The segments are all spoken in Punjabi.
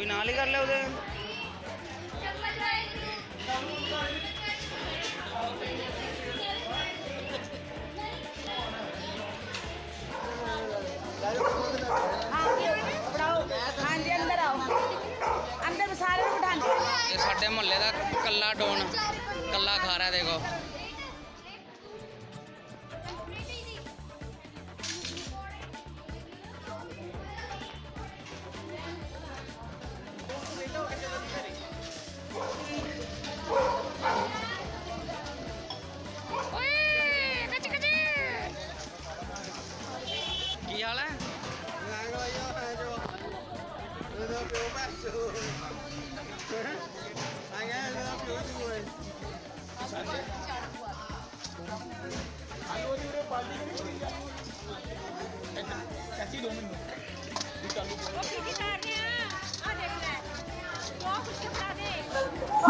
ਵੀ ਨਾਲ ਹੀ ਕਰ ਲਿਆ ਉਹਦੇ। ਹਾਂਜੀ ਅੰਦਰ ਆਓ। ਅੰਦਰ ਸਾਰੇ ਨੂੰ ਬਿਠਾਉਂਦੇ ਇਹ ਸਾਡੇ ਮੁਹੱਲੇ ਦਾ ਕੱਲਾ ਡੋਨ ਕੱਲਾ ਖਾ ਰਿਹਾ ਦੇਖੋ।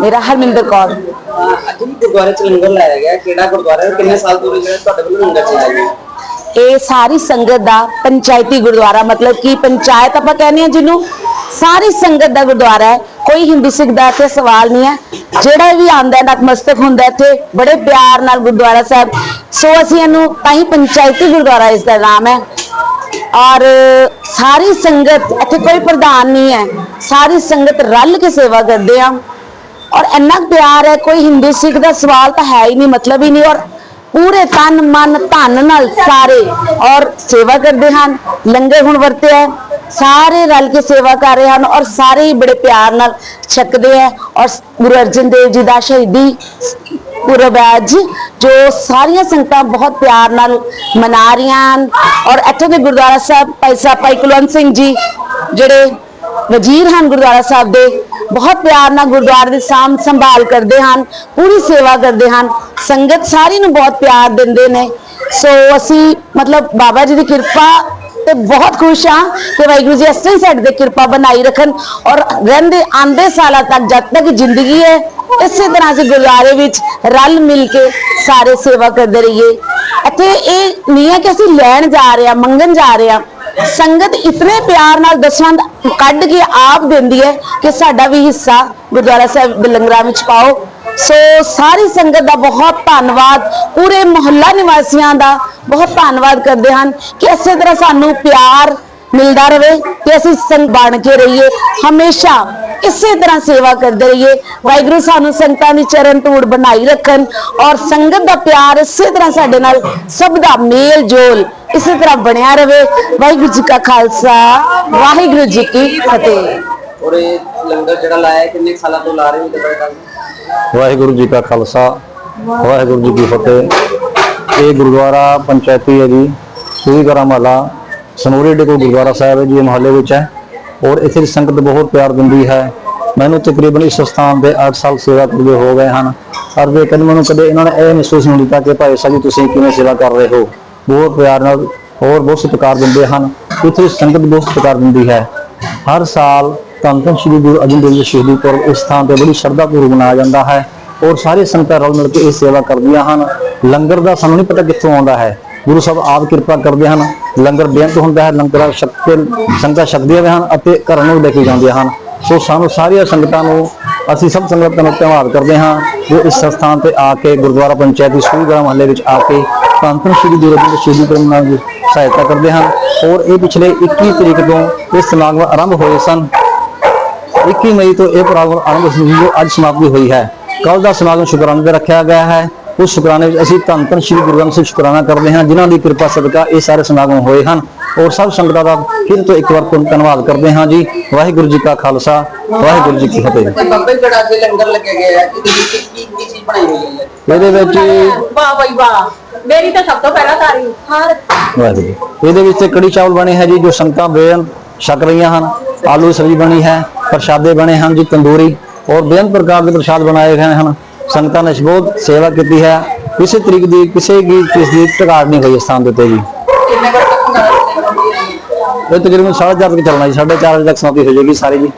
ਮੇਰਾ ਹਰਮਿੰਦਰ ਕੌਰ ਅੱਜ ਵੀ ਗੁਰਦੁਆਰੇ ਚ ਲੰਗਰ ਲਾਇਆ ਗਿਆ ਕਿਹੜਾ ਗੁਰਦੁਆਰਾ ਹੈ ਕਿੰਨੇ ਸਾਲ ਤੋਂ ਜਿਹੜਾ ਤੁਹਾਡੇ ਵੱਲੋਂ ਲੰਗਰ ਚਲਾਇਆ ਗਿਆ ਇਹ ਸਾਰੀ ਸੰਗਤ ਦਾ ਪੰਚਾਇਤੀ ਗੁਰਦੁਆਰਾ, ਮਤਲਬ ਕਿ ਪੰਚਾਇਤ ਆਪਾਂ ਕਹਿੰਦੇ ਆ ਜਿਹਨੂੰ, ਸਾਰੀ ਸੰਗਤ ਦਾ ਗੁਰਦੁਆਰਾ ਹੈ, ਕੋਈ ਹਿੰਦੂ ਸਿੱਖ ਦਾ ਇੱਥੇ ਸਵਾਲ ਨਹੀਂ ਹੈ। ਜਿਹੜਾ ਵੀ ਆਂਦਾ ਨਤਮਸਤਕ ਹੁੰਦਾ ਇੱਥੇ, ਬੜੇ ਪਿਆਰ ਨਾਲ ਗੁਰਦੁਆਰਾ ਸਾਹਿਬ। ਸੋ ਅਸੀਂ ਇਹਨੂੰ ਤਾਂ ਹੀ ਪੰਚਾਇਤੀ ਗੁਰਦੁਆਰਾ ਇਸ ਦਾ ਨਾਮ ਹੈ। ਔਰ ਸਾਰੀ ਸੰਗਤ, ਇੱਥੇ ਕੋਈ ਪ੍ਰਧਾਨ ਨਹੀਂ ਹੈ। ਸਾਰੀ ਸੰਗਤ ਰਲ ਕੇ ਸੇਵਾ ਕਰਦੇ ਆ। ਔਰ ਇੰਨਾ ਕੁ ਪਿਆਰ ਹੈ, ਕੋਈ ਹਿੰਦੂ ਸਿੱਖ ਦਾ ਸਵਾਲ ਤਾਂ ਹੈ ਹੀ ਨਹੀਂ, ਮਤਲਬ ਹੀ ਨਹੀਂ। ਔਰ ਪੂਰੇ ਤਨ, ਮਨ, ਧਨ ਨਾਲ ਸਾਰੇ ਔਰ ਸੇਵਾ ਕਰਦੇ ਹਨ, ਲੰਗਰ ਹੁਣ ਵਰਤਿਆ ਸਾਰੇ ਰਲ ਕੇ ਸੇਵਾ ਕਰ ਰਹੇ ਹਨ ਔਰ ਸਾਰੇ ਹੀ ਬੜੇ ਪਿਆਰ ਨਾਲ ਛਕਦੇ ਹੈ ਔਰ ਗੁਰੂ ਅਰਜਨ ਦੇਵ ਜੀ ਦਾ ਸ਼ਹੀਦੀ ਪੁਰਬ ਅੱਜ, ਜੋ ਸਾਰੀਆਂ ਸੰਗਤਾਂ ਬਹੁਤ ਪਿਆਰ ਨਾਲ ਮਨਾ ਰਹੀਆਂ ਹਨ ਔਰ ਇੱਥੋਂ ਦੇ ਗੁਰਦੁਆਰਾ ਸਾਹਿਬ ਭਾਈ ਸਾਹਿਬ ਭਾਈ ਕੁਲਵੰਤ ਸਿੰਘ ਜੀ ਜਿਹੜੇ ਵਜ਼ੀਰ ਹਨ ਗੁਰਦੁਆਰਾ ਸਾਹਿਬ ਦੇ ਬਹੁਤ ਪਿਆਰ ਨਾਲ ਗੁਰਦੁਆਰੇ ਦੀ ਸਾਂਭ ਸੰਭਾਲ ਕਰਦੇ ਹਨ, ਪੂਰੀ ਸੇਵਾ ਕਰਦੇ ਹਨ, ਸੰਗਤ ਸਾਰੀ ਨੂੰ ਬਹੁਤ ਪਿਆਰ ਦਿੰਦੇ ਨੇ। ਸੋ ਅਸੀਂ ਮਤਲਬ ਬਾਬਾ ਜੀ ਦੀ ਕਿਰਪਾ ਤੇ ਬਹੁਤ ਖੁਸ਼ ਹਾਂ ਕਿ ਵਾਹਿਗੁਰੂ ਜੀ ਇਸ ਤਰ੍ਹਾਂ ਹੀ ਸਾਡੇ ਤੇ ਕਿਰਪਾ ਬਣਾਈ ਰੱਖਣ ਔਰ ਰਹਿੰਦੇ ਆਂਦੇ ਸਾਲਾਂ ਤੱਕ ਜਦ ਤੱਕ ਜ਼ਿੰਦਗੀ ਹੈ, ਇਸੇ ਤਰ੍ਹਾਂ ਅਸੀਂ ਗੁਰਦੁਆਰੇ ਵਿੱਚ ਰਲ ਮਿਲ ਕੇ ਸਾਰੇ ਸੇਵਾ ਕਰਦੇ ਰਹੀਏ। ਇੱਥੇ ਇਹ ਨਹੀਂ ਹੈ ਕਿ ਅਸੀਂ ਲੈਣ ਜਾ ਰਹੇ ਹਾਂ, ਮੰਗਣ ਜਾ ਰਹੇ ਹਾਂ ਸੰਗਤ ਇਤਨੇ ਪਿਆਰ ਨਾਲ ਦਸਵੰਦ ਕੱਢ ਕੇ ਆਪ ਦਿੰਦੀ ਹੈ ਕਿ ਸਾਡਾ ਵੀ ਹਿੱਸਾ ਗੁਰਦੁਆਰਾ ਸਾਹਿਬ ਦੇ ਲੰਗਰਾਂ ਵਿੱਚ ਪਾਓ। ਸੋ ਸਾਰੀ ਸੰਗਤ ਦਾ ਬਹੁਤ ਧੰਨਵਾਦ। ਪੂਰੇ ਮੁਹੱਲਾ ਨਿਵਾਸੀਆਂ ਦਾ ਬਹੁਤ ਧੰਨਵਾਦ ਕਰਦੇ ਹਨ ਕਿ ਇਸੇ ਤਰ੍ਹਾਂ ਸਾਨੂੰ ਪਿਆਰ ਮਿਲਦਾ ਰਹੇ ਤੇ ਅਸੀਂ ਸੰਗ ਬਣ ਕੇ ਰਹੀਏ। ਹਮੇਸ਼ਾ ਇਸੇ ਤਰ੍ਹਾਂ ਸੇਵਾ ਕਰਦੇ ਰਹੀਏ। ਵਾਹਿਗੁਰੂ ਸਾਨੂੰ ਸੰਗਤਾਂ ਦੀ ਚਰਨ ਧੂੜ ਬਣਾਈ ਰੱਖਣ ਔਰ ਸੰਗਤ ਦਾ ਪਿਆਰ ਇਸੇ ਤਰ੍ਹਾਂ ਸਾਡੇ ਨਾਲ ਸਭ ਦਾ ਮੇਲ ਜੋਲ ਇਸੇ ਤਰ੍ਹਾਂ ਬਣਿਆ ਰਵੇ। ਵਾਹਿਗੁਰੂ ਜੀ ਕਾ ਖਾਲਸਾ ਵਾਹਿਗੁਰੂ ਜੀ ਕੀ ਫਤਿਹ। ਔਰ ਇਹ ਲੰਗਰ ਜਿਹੜਾ ਲਾਇਆ ਹੈ, ਕਿੰਨੇ ਸਾਲਾਂ ਤੋਂ ਲਾ ਰਹੇ ਹੋ ਤੇ ਬੜਾ ਵਾਹਿਗੁਰੂ ਜੀ ਕਾ ਖਾਲਸਾ ਵਾਹਿਗੁਰੂ ਜੀ ਕੀ ਫਤਿਹ। ਇਹ ਗੁਰਦੁਆਰਾ ਪੰਚਾਇਤੀ ਹੈ ਜੀ ਸੂਰੀ ਕਰਾ ਮਹੱਲਾ ਸਨੋਰੀ ਦੇ ਕੋਲ ਗੁਰਦੁਆਰਾ ਸਾਹਿਬ ਹੈ ਜੀ ਇਹ ਮੁਹੱਲੇ ਵਿੱਚ ਹੈ। ਔਰ ਇੱਥੇ ਦੀ ਸੰਗਤ ਬਹੁਤ ਪਿਆਰ ਦਿੰਦੀ ਹੈ। ਮੈਨੂੰ ਤਕਰੀਬਨ ਇਸ ਸਥਾਨ ਦੇ 8 ਸਾਲ ਸੇਵਾ ਕਰਦੇ ਹੋ ਗਏ ਹਨ। ਪਰ ਦੇ ਕਦੇ ਮੈਨੂੰ ਕਦੇ ਇਹਨਾਂ ਨੇ ਇਹ ਮਹਿਸੂਸ ਨਹੀਂ ਕੀਤਾ ਕਿ ਭਾਈ ਸਾਹਿਬ ਜੀ ਤੁਸੀਂ ਕਿਵੇਂ ਸੇਵਾ ਕਰ ਰਹੇ ਹੋ। ਬਹੁਤ ਪਿਆਰ ਨਾਲ ਹੋਰ ਬਹੁਤ ਸਤਿਕਾਰ ਦਿੰਦੇ ਹਨ। ਇੱਥੇ ਸੰਗਤ ਬਹੁਤ ਸਤਿਕਾਰ ਦਿੰਦੀ ਹੈ। ਹਰ ਸਾਲ ਧੰਨ ਧੰਨ ਸ਼੍ਰੀ ਗੁਰੂ ਅਰਜਨ ਦੇਵ ਜੀ ਸ਼ਹੀਦੀ ਪੁਰਬ ਇਸ ਥਾਂ ਤੇ ਬੜੀ ਸ਼ਰਧਾ ਪੂਰਵਕ ਮਨਾਇਆ ਜਾਂਦਾ ਹੈ। ਔਰ ਸਾਰੇ ਸੰਗਤਾਂ ਰਲ ਮਿਲ ਕੇ ਇਹ ਸੇਵਾ ਕਰਦੀਆਂ ਹਨ। ਲੰਗਰ ਦਾ ਸਾਨੂੰ ਨਹੀਂ ਪਤਾ ਕਿੱਥੋਂ ਆਉਂਦਾ ਹੈ। ਗੁਰੂ ਸਾਹਿਬ ਆਪ ਕਿਰਪਾ ਕਰਦੇ ਹਨ, ਲੰਗਰ ਬੇਅੰਤ ਹੁੰਦਾ ਹੈ, ਲੰਗਰ ਸ਼ਕਤੀ ਸੰਗਤਾਂ ਛਕਦੀਆਂ ਵੀ ਹਨ ਅਤੇ ਘਰਾਂ ਨੂੰ ਲੈ ਕੇ ਜਾਂਦੀਆਂ ਹਨ। ਸੋ ਸਾਨੂੰ ਸਾਰੀਆਂ ਸੰਗਤਾਂ ਨੂੰ ਅਸੀਂ ਸਭ ਸੰਗਤਾਂ ਨੂੰ ਧੰਨਵਾਦ ਕਰਦੇ ਹਾਂ ਜੋ ਇਸ ਸਥਾਨ ਤੇ ਆ ਕੇ ਗੁਰਦੁਆਰਾ ਪੰਚਾਇਤ ਪੰਚਾਇਤੀ ਸੂਰੀਗੜਾ ਮਹੱਲੇ ਵਿੱਚ ਆ ਕੇ ਧੰਨ ਸ਼੍ਰੀ ਗੁਰੂ ਅਰਜਨ ਦੇਵ ਸ਼ਹੀਦੀ ਪੁਰਬ ਨਾਲ ਦੀ ਸਹਾਇਤਾ ਕਰਦੇ ਹਨ। ਔਰ ਇਹ ਪਿਛਲੇ 21 ਤਰੀਕ ਤੋਂ ਇਹ ਸਮਾਗਮ ਆਰੰਭ ਹੋਏ ਸਨ। 21 ਮਈ ਤੋਂ ਇਹ ਪ੍ਰੋਗਰਾਮ ਆਰੰਭ ਸੀ ਜੋ ਅੱਜ ਸਮਾਪਤੀ ਹੋਈ ਹੈ। ਕੱਲ ਦਾ ਸਮਾਗਮ ਸ਼ੁਕਰਾਨੇ ਤੇ ਰੱਖਿਆ ਗਿਆ ਹੈ। ਉਸ ਸ਼ੁਕਰਾਨੇ ਵਿੱਚ ਅਸੀਂ ਧੰਨ ਧੰਨ ਸ਼੍ਰੀ ਗੁਰੂ ਗ੍ਰੰਥ ਸਾਹਿਬ ਸ਼ੁਕਰਾਨਾ ਕਰਦੇ ਹਾਂ ਜਿਨ੍ਹਾਂ ਦੀ ਕਿਰਪਾ ਸਦਕਾ ਇਹ ਸਾਰੇ ਸਮਾਗਮ ਹੋਏ ਹਨ। ਔਰ ਸਭ ਸੰਗਤਾਂ ਦਾ ਫਿਰ ਤੋਂ ਇੱਕ ਵਾਰ ਤੋਂ ਧੰਨਵਾਦ ਕਰਦੇ ਹਾਂ ਜੀ। ਵਾਹਿਗੁਰੂ ਜੀ ਕਾ ਖਾਲਸਾ ਵਾਹਿਗੁਰੂ ਜੀ ਕੀ ਫਤਿਹ। ਬੱਬੇ ਲੰਗਰ ਇਹਦੇ ਵਿੱਚ ਕੀ ਕੀ ਚੀਜ਼ ਬਣਾਈ ਹੋਈ ਹੈ? ਇਹਦੇ ਵਿੱਚ ਵਾਹ ਬਈ ਵਾਹ। ਮੇਰੀ ਤਾਂ ਸਭ ਤੋਂ ਪਹਿਲਾਂ ਤਾਰੀਫ ਹਰ ਵਾਹਿਗੁਰੂ। ਇਹਦੇ ਵਿੱਚ ਕੜੀ ਚਾਵਲ ਬਣੇ ਹੈ ਜੀ ਜੋ ਸੰਗਤਾਂ ਬੇਨ ਛਕ ਰਹੀਆਂ ਹਨ। ਆਲੂ ਦੀ ਸਬਜ਼ੀ ਬਣੀ ਹੈ ਪ੍ਰਸ਼ਾਦੇ ਬਣੇ ਹਨ ਜੀ ਤੰਦੂਰੀ। ਔਰ ਬੇਨ ਪ੍ਰਕਾਰ ਦੇ ਪ੍ਰਸ਼ਾਦ ਬਣਾਏ ਗਏ ਹਨ। ਸੰਗਤਾਂ ਨੇ ਬਹੁਤ ਸੇਵਾ ਕੀਤੀ ਹੈ। ਕਿਸੇ ਤਰੀਕ ਦੀ ਕਿਸੇ ਵੀ ਚੀਜ਼ ਦੀ ਟਿਕਾਟ ਨਹੀਂ ਹੋਈ ਸਥਾਨ ਦੇ ਉੱਤੇ ਜੀ। ਇਹ ਤਕਰੀਬਨ 4:30 ਤੱਕ ਚੱਲਣਾ ਜੀ 4:30 ਵਜੇ ਤੱਕ ਸਮਾਪਤੀ ਹੋ ਜਾਏਗੀ ਸਾਰੀ ਜੀ।